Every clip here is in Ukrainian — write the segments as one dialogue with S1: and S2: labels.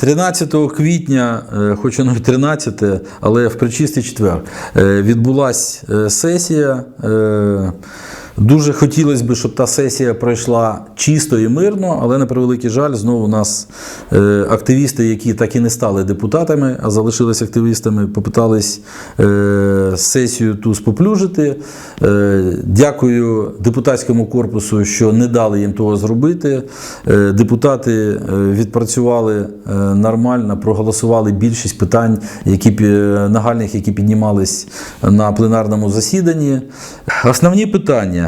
S1: 13 квітня, е, хоч воно й 13, але в причистий четвер е, відбулася е, сесія. Дуже хотілося б, щоб та сесія пройшла чисто і мирно, але на превеликий жаль, знову у нас е, активісти, які так і не стали депутатами, а залишились активістами, попитались е, сесію ту споплюжити. Е, дякую депутатському корпусу, що не дали їм того зробити. Депутати відпрацювали нормально, проголосували більшість питань, які нагальних, які піднімались на пленарному засіданні. Основні питання.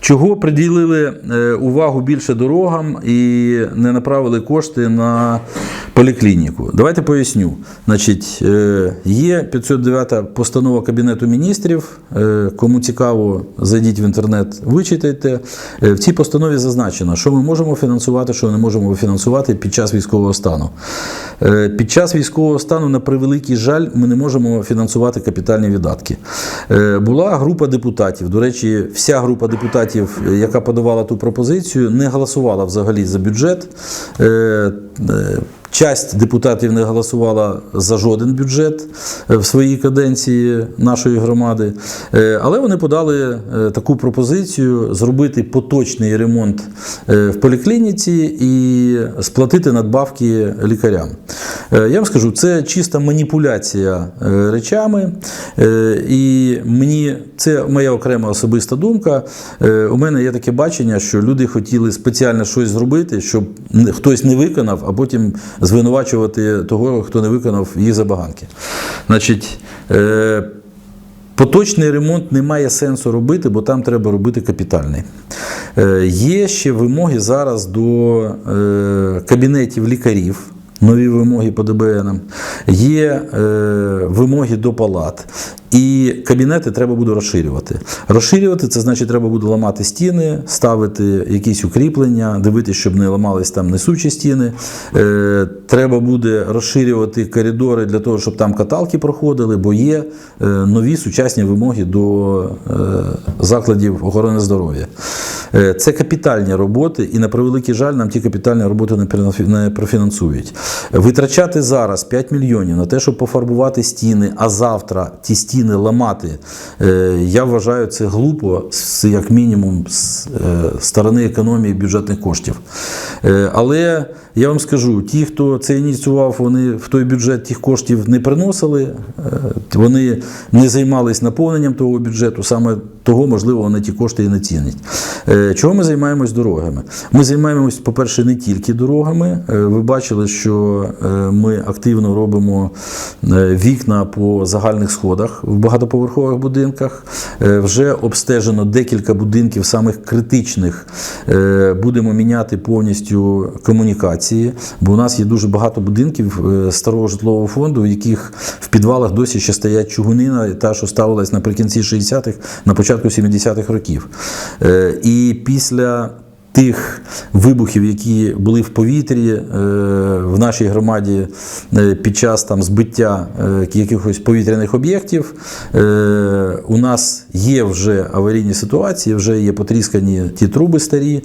S1: Чого приділили е, увагу більше дорогам і не направили кошти на поліклініку? Давайте поясню. Значить, е, є 509 постанова Кабінету міністрів. Е, Кому цікаво, зайдіть в інтернет, вичитайте. В цій постанові зазначено, що ми можемо фінансувати, що не можемо фінансувати під час військового стану. Під час військового стану, на превеликий жаль, ми не можемо фінансувати капітальні видатки. Е, Була група депутатів. До речі, вся група депутатів, е, яка подавала ту пропозицію, не голосувала взагалі за бюджет. Часть депутатів не голосувала за жоден бюджет е, в своїй каденції нашої громади, Е, але вони подали е, таку пропозицію зробити поточний ремонт в поліклініці і сплатити надбавки лікарям. Я вам скажу, це чиста маніпуляція речами, і мені це моя окрема особиста думка. У мене є таке бачення, що люди хотіли спеціально щось зробити, щоб хтось не виконав, а потім звинувачувати того, хто не виконав їх забаганки. Значить, е, Поточний ремонт не має сенсу робити, бо там треба робити капітальний. Е, Є ще вимоги зараз до е, кабінетів лікарів. Нові вимоги по ДБН, є е, вимоги до палат, і кабінети треба буде розширювати. Розширювати це значить, треба буде ламати стіни, ставити якісь укріплення, дивитися, щоб не ламались там несучі стіни. Е, треба буде розширювати коридори для того, щоб там каталки проходили, бо є е, нові сучасні вимоги до е, закладів охорони здоров'я. Е, Це капітальні роботи, і на превеликий жаль, нам ті капітальні роботи не профінансують. Витрачати зараз 5 мільйонів на те, щоб пофарбувати стіни, а завтра ті стіни ламати, е, я вважаю це глупо, як мінімум, з е, сторони економії бюджетних коштів. Е, Але я вам скажу, ті, хто це ініціював, вони в той бюджет тих коштів не приносили, вони не займались наповненням того бюджету, саме того, можливо, вони ті кошти і не цінять. Чого ми займаємось дорогами? Ми займаємось, по-перше, не тільки дорогами. Ви бачили, що ми активно робимо вікна по загальних сходах в багатоповерхових будинках. Е, Вже обстежено декілька будинків, самих критичних. Е, Будемо міняти повністю комунікації, бо у нас є дуже багато будинків е, старого житлового фонду, в яких в підвалах досі ще стоять чугунина, та, що ставилась наприкінці 60-х, на початку 70-х років. І після тих вибухів, які були в повітрі е, в нашій громаді е, під час там збиття е, якихось повітряних об'єктів. У нас є вже аварійні ситуації, вже є потріскані ті труби старі.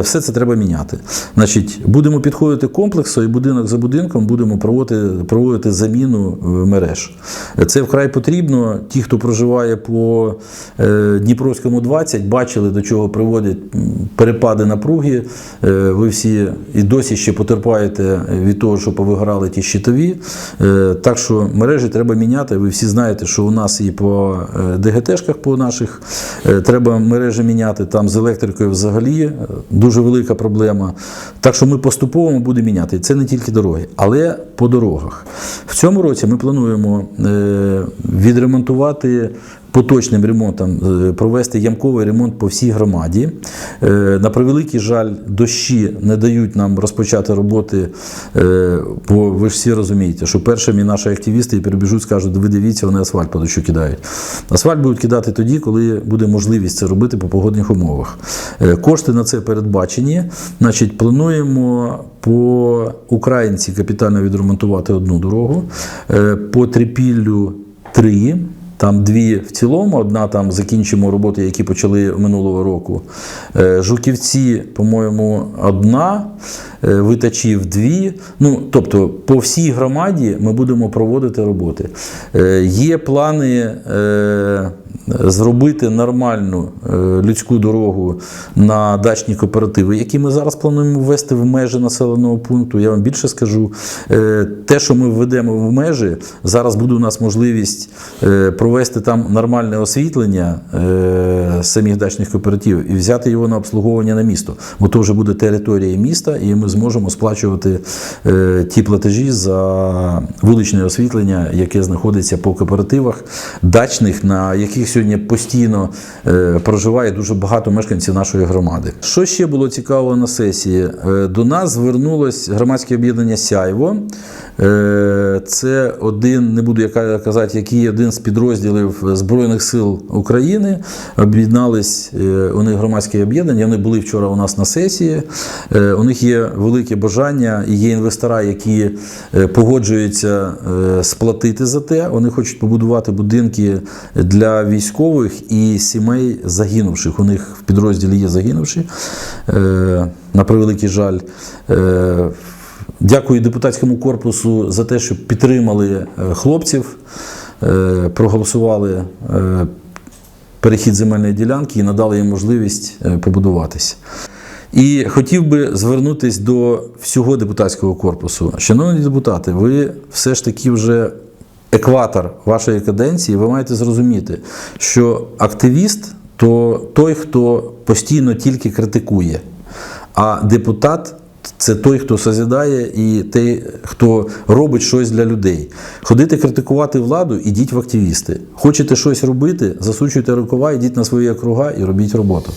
S1: Все це треба міняти. Значить, будемо підходити комплексо і будинок за будинком будемо проводити, проводити заміну мереж. Це вкрай потрібно. Ті, хто проживає по Дніпровському 20, бачили, до чого приводять м, перепади напруги. Е, Ви всі і досі ще потерпаєте від того, що повиграли ті щитові. Е, Так що мережі треба міняти. Ви всі знаєте, що у нас і по е, ДГТшках по наших треба мережі міняти. Там з електрикою взагалі дуже велика проблема. Так що ми поступово будемо міняти. Це не тільки дороги, але по дорогах. В цьому році ми плануємо відремонтувати поточним ремонтом, е, провести ямковий ремонт по всій громаді. Е, На превеликий жаль, дощі не дають нам розпочати роботи, е, бо ви ж всі розумієте, що першими наші активісти перебіжуть, скажуть, ви дивіться, вони асфальт по дощу кидають. Асфальт будуть кидати тоді, коли буде можливість це робити по погодних умовах. Кошти на це передбачені. Значить, плануємо по Українці капітально відремонтувати одну дорогу, по Трипіллю три. Там дві в цілому, одна там закінчимо роботи, які почали минулого року. Е, Жуківці, по-моєму, одна, е, витачів дві. Ну, тобто, по всій громаді ми будемо проводити роботи. Е, Є плани зробити нормальну е, людську дорогу на дачні кооперативи, які ми зараз плануємо ввести в межі населеного пункту. Я вам більше скажу, е, те, що ми введемо в межі, зараз буде у нас можливість е, провести там нормальне освітлення самих дачних кооперативів і взяти його на обслуговування на місто. Бо то вже буде територія міста, і ми зможемо сплачувати ті платежі за вуличне освітлення, яке знаходиться по кооперативах дачних, на яких сьогодні постійно е, проживає дуже багато мешканців нашої громади. Що ще було цікаво на сесії? Е, До нас звернулось громадське об'єднання Сяйво. Е, Це один, не буду казати, який один з підрозділів Збройних сил України. Об'єднались у них громадське об'єднання. Вони були вчора у нас на сесії. У них є велике бажання і є інвестора, які погоджуються сплатити за те. Вони хочуть побудувати будинки для військових і сімей загинувших. У них в підрозділі є загинувші. Е, На превеликий жаль. Е, Дякую депутатському корпусу за те, що підтримали е, хлопців, проголосували перехід земельної ділянки і надали їм можливість побудуватися. І хотів би звернутися до всього депутатського корпусу. Шановні депутати, ви все ж таки вже екватор вашої каденції, ви маєте зрозуміти, що активіст то той, хто постійно тільки критикує, а депутат. Це той, хто созідає, і той, хто робить щось для людей. Ходити критикувати владу, ідіть в активісти. Хочете щось робити, засучуйте рукава, ідіть на свої округа і робіть роботу.